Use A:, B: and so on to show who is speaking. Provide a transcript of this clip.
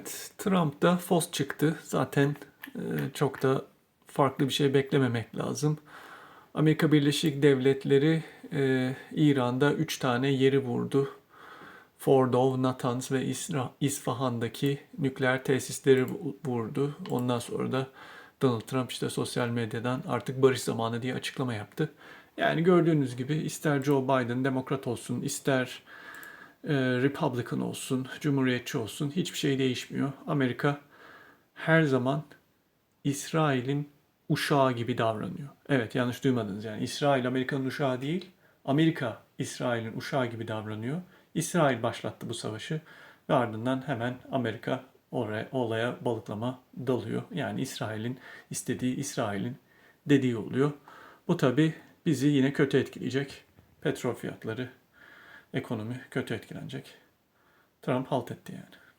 A: Evet, Trump'da fos çıktı. Zaten e, çok da farklı bir şey beklememek lazım. Amerika Birleşik Devletleri e, İran'da 3 tane yeri vurdu. Fordow, Natanz ve İsfahan'daki nükleer tesisleri vu- vurdu. Ondan sonra da Donald Trump işte sosyal medyadan artık barış zamanı diye açıklama yaptı. Yani gördüğünüz gibi ister Joe Biden demokrat olsun, ister Republican olsun, Cumhuriyetçi olsun hiçbir şey değişmiyor. Amerika her zaman İsrail'in uşağı gibi davranıyor. Evet yanlış duymadınız yani İsrail Amerika'nın uşağı değil, Amerika İsrail'in uşağı gibi davranıyor. İsrail başlattı bu savaşı ve ardından hemen Amerika oraya olaya balıklama dalıyor. Yani İsrail'in istediği İsrail'in dediği oluyor. Bu tabi bizi yine kötü etkileyecek. Petrol fiyatları, ekonomi kötü etkilenecek. Trump halt etti yani.